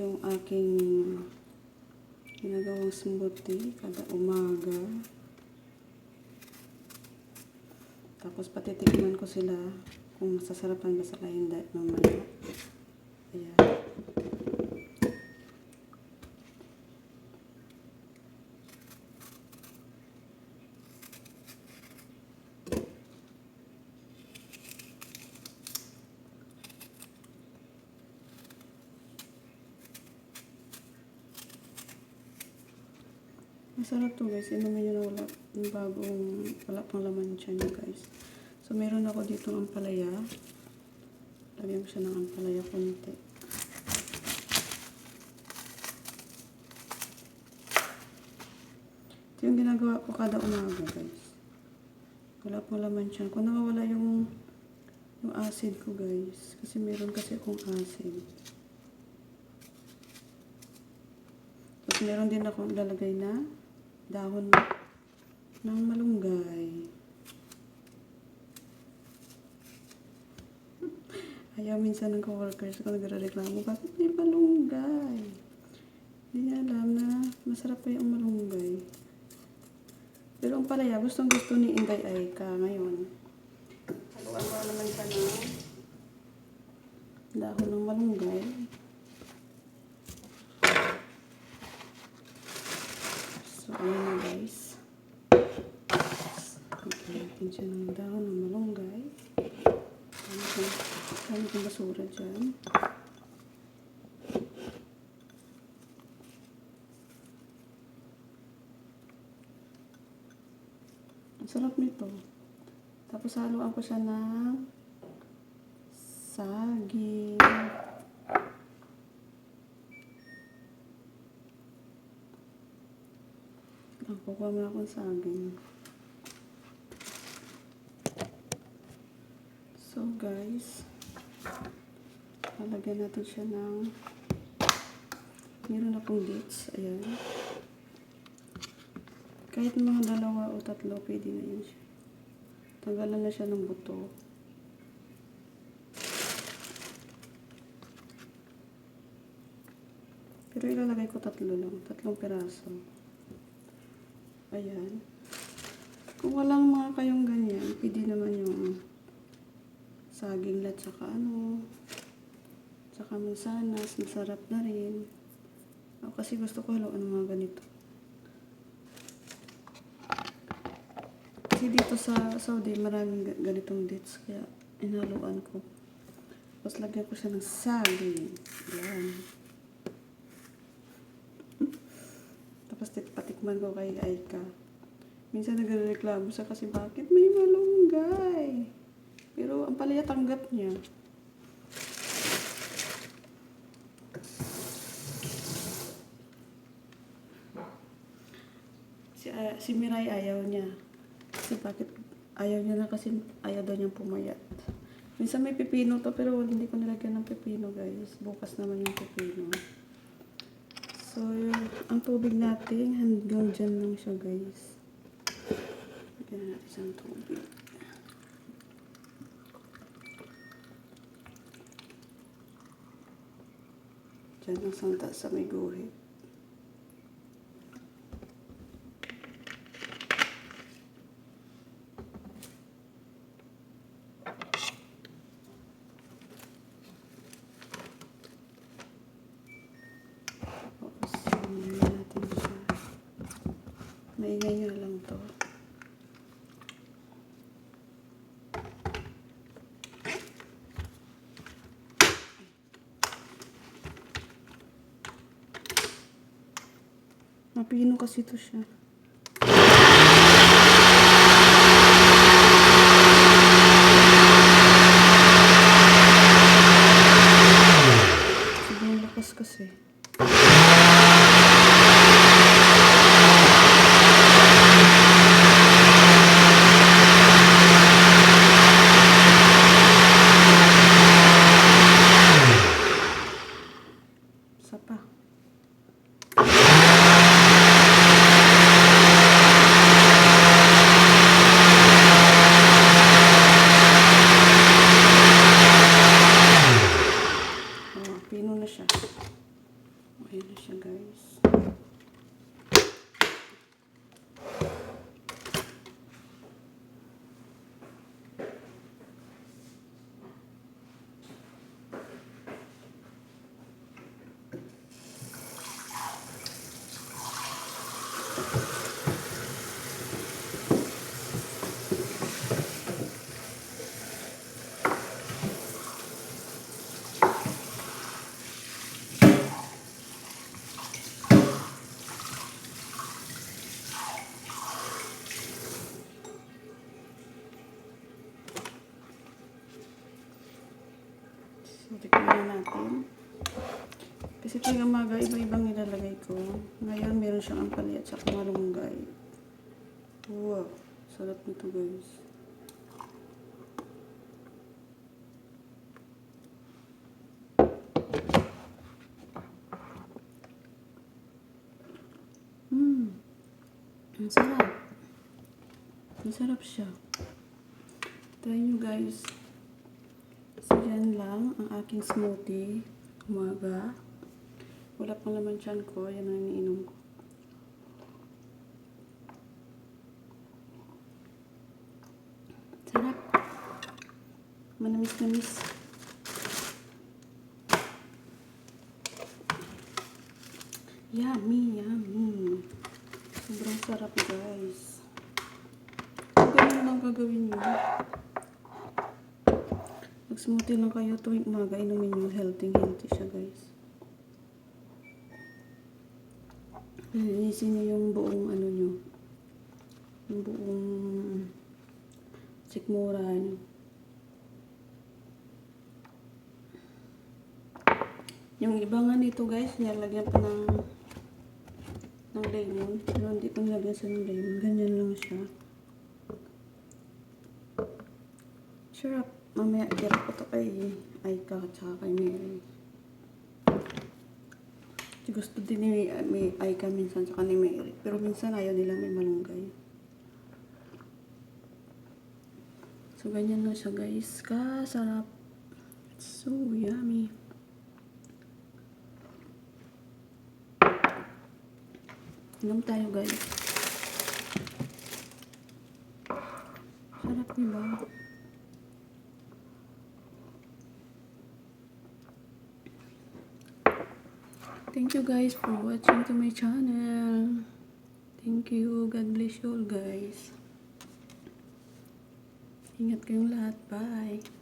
yung aking ginagawang smoothie kada umaga. Tapos patitikman ko sila kung masasarapan ba sila hindi mamaya. Ayan. Masarap to guys. Inumin nyo na wala yung bagong wala pang laman siya nyo guys. So meron ako dito ng ampalaya. Lagyan ko siya ng ampalaya konti. Ito yung ginagawa ko kada umaga guys. Wala pang laman siya. Kung nawawala yung yung acid ko guys. Kasi meron kasi akong acid. Tapos meron din ako lalagay na dahon ng malunggay. Ayaw minsan ng coworkers ko nagre-reklamo, bakit may malunggay? Hindi niya alam na masarap pa yung malunggay. Pero ang palaya, gustong gusto ni Inday Aika ngayon. Mo naman siya ng dahon ng malunggay. So, ayun na guys. Okay, natin siya ng dahon ng malunggay. Dami kong basura dyan. Ang sarap nito. Tapos haluan ko siya ng saging. Nakukuha mo na akong saging. So guys, lalagyan natin siya ng meron akong dates. Ayan. Kahit mga dalawa o tatlo, pwede na yun siya. Tanggalan na siya ng buto. Pero ilalagay ko tatlo lang. Tatlong piraso. Ayan. Kung walang mga kayong ganyan, pwede naman yung saging lat saka ano, saka mansanas, masarap na rin. Ako kasi gusto ko haluan mga ganito. Kasi dito sa Saudi, maraming ga- ganitong dates, kaya inaluan ko. Tapos lagyan ko siya ng saging. Ayan. Tapos patikman ko kay Aika. Minsan nagreklamo siya kasi bakit may malunggay. Pero ang palaya tanggap niya. Si, ah, si Mirai ayaw niya. Kasi bakit ayaw niya na kasi ayaw daw niyang pumayat. Minsan may pipino to pero hindi ko nilagyan ng pipino guys. Bukas naman yung pipino. Ang tubig natin hanggang dyan lang siya guys. Lagyan natin isang tubig. Dyan ang santa sa may guhit. Tapos, mamaya natin siya. Maingay nyo lang to. Mapino kasi to siya. Sobrang lakas kasi. Isa pa. So, tikman na natin. Kasi tuwing umaga, iba-ibang nilalagay ko. Ngayon, meron siyang ampali at saka malunggay. Wow, sarap nito guys. Mmm, ang sarap. Ang sarap siya. Try nyo guys. Yan lang ang aking smoothie. Umaga. Wala pang laman tiyan ko. Yan ang iniinom ko. Sarap. Manamis-namis. Yummy, yummy. Sobrang sarap guys. Kung ganyan lang gagawin nyo. Mag-smoothie lang kayo tuwing umaga. Inumin nyo. Healthy, healthy siya guys. Linisin nyo yung buong ano nyo. Yung buong sikmura nyo. Yung iba nga nito guys, nilalagyan pa ng ng lemon. Pero hindi ko nilagyan sa ng lemon. Ganyan lang siya. Sarap. Mamaya i-rap ko to kay Aika at saka kay Mary. Gusto din ni may Aika minsan saka ni Mary. Pero minsan ayaw nila may malunggay. So, ganyan lang siya guys. Kasarap. It's so yummy. Inom tayo guys. Sarap diba? Thank you guys for watching to my channel. Thank you. God bless you all guys. Ingat kayong lahat. Bye.